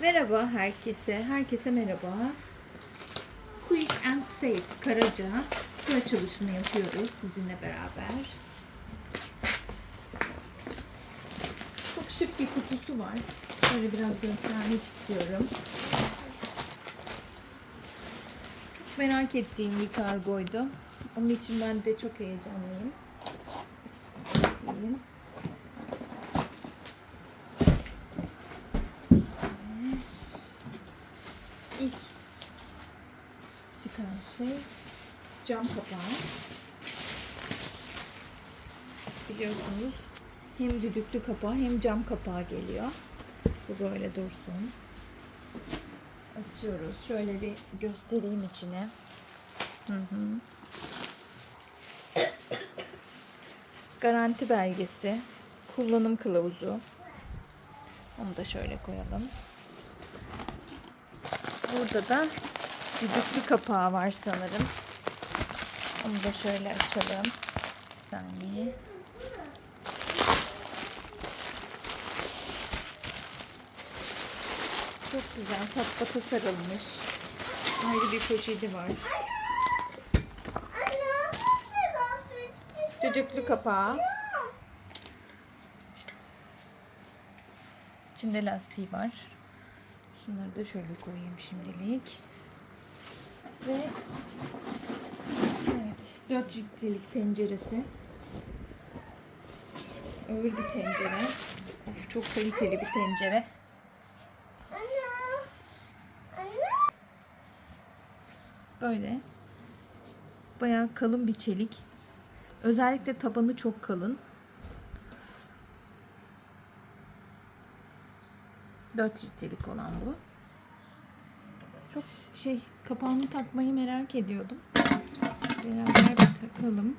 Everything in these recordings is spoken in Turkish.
Merhaba herkese, herkese merhaba. Quick and Safe Karaca bu açılışını yapıyoruz sizinle beraber. Çok şık bir kutusu var. Şöyle biraz göstermek istiyorum. Çok merak ettiğim bir kargoydu. Onun için ben de çok heyecanlıyım. Bismillah İlk çıkan şey cam kapağı. Biliyorsunuz hem düdüklü kapağı hem cam kapağı geliyor. Bu böyle dursun. Açıyoruz. Şöyle bir göstereyim içine. Hı hı. Garanti belgesi, kullanım kılavuzu. Onu da şöyle koyalım. Burada da düdüklü kapağı var sanırım. Onu da şöyle açalım. Bir saniye. Çok güzel patpata sarılmış. Ayrı bir poşeti var. Düdüklü kapağı. İçinde lastiği var. Şunları da şöyle koyayım şimdilik. Ve evet 4 litrelik tenceresi. Ağır bir tencere. Of, çok kaliteli bir tencere. Böyle. Bayağı kalın bir çelik. Özellikle tabanı çok kalın. 4 litrelik olan bu. Çok şey kapağını takmayı merak ediyordum. Beraber bir takalım.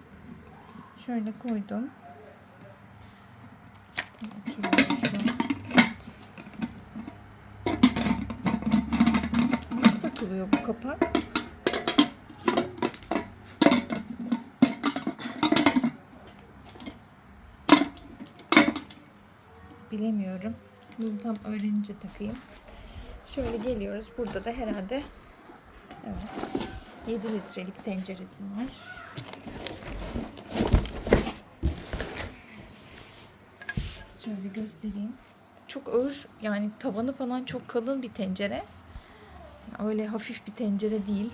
Şöyle koydum. Nasıl takılıyor bu kapak? Bilemiyorum. Bunu tam öğrenince takayım. Şöyle geliyoruz. Burada da herhalde evet, 7 litrelik tenceresi var. Şöyle göstereyim. Çok ağır yani tavanı falan çok kalın bir tencere. Öyle hafif bir tencere değil.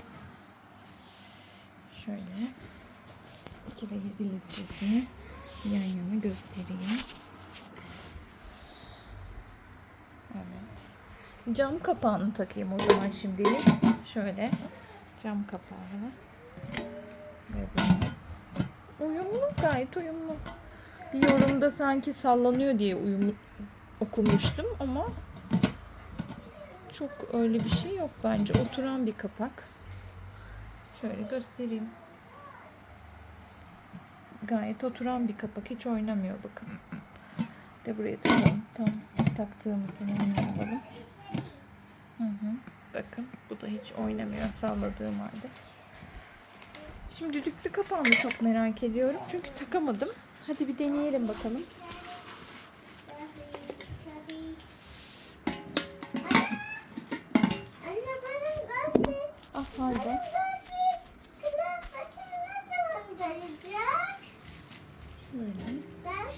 Şöyle 2 ve 7 litresini yan yana göstereyim. Evet. Cam kapağını takayım o zaman şimdilik. Şöyle cam kapağı. Ve böyle. Uyumlu gayet uyumlu. Bir yorumda sanki sallanıyor diye uyumlu okumuştum ama çok öyle bir şey yok bence. Oturan bir kapak. Şöyle göstereyim. Gayet oturan bir kapak. Hiç oynamıyor bakın. De buraya takalım. Tam taktığımızda yanına alalım. Hı hı. Bakın bu da hiç oynamıyor salladığım halde. Şimdi düdüklü kapağını çok merak ediyorum. Çünkü takamadım. Hadi bir deneyelim bakalım. Ah pardon.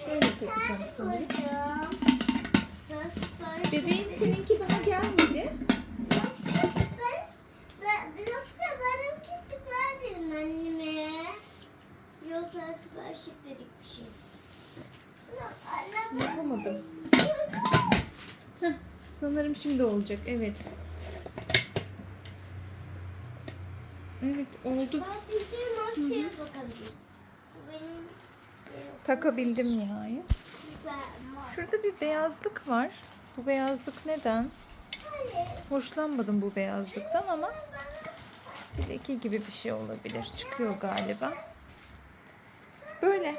Şöyle takacağım sanırım. Bebeğim seninki daha gelmedi. Yoksa ben, ben, yoksa benimki süper değil anneme. Yoksa sipariş dedik bir şey. Yapamadım. Heh, sanırım şimdi olacak. Evet. Evet oldu. sadece maskeye bakabiliriz. Benim Takabildim nihayet. Şurada bir beyazlık var. Bu beyazlık neden? Hoşlanmadım bu beyazlıktan ama bir leke gibi bir şey olabilir. Çıkıyor galiba. Böyle.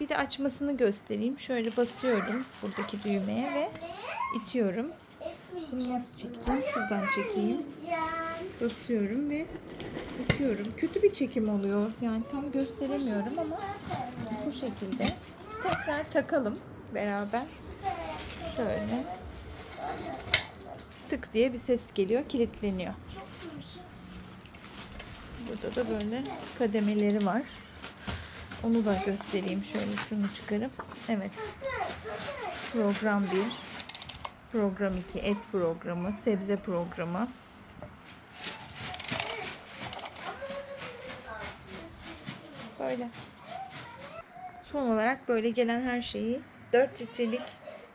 Bir de açmasını göstereyim. Şöyle basıyorum buradaki düğmeye ve itiyorum. Bunu nasıl çekeceğim? Şuradan çekeyim. Basıyorum ve itiyorum. Kötü bir çekim oluyor. Yani tam gösteremiyorum ama bu şekilde. Tekrar takalım beraber. Şöyle. diye bir ses geliyor, kilitleniyor. Burada da böyle kademeleri var. Onu da göstereyim şöyle şunu çıkarıp. Evet. Program 1. Program 2 et programı, sebze programı. Böyle. Son olarak böyle gelen her şeyi 4 litrelik,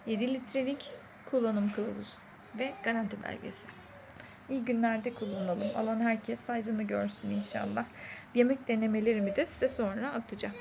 7 litrelik kullanım kılavuzu ve garanti belgesi. İyi günlerde kullanalım. Alan herkes saygını görsün inşallah. Yemek denemelerimi de size sonra atacağım.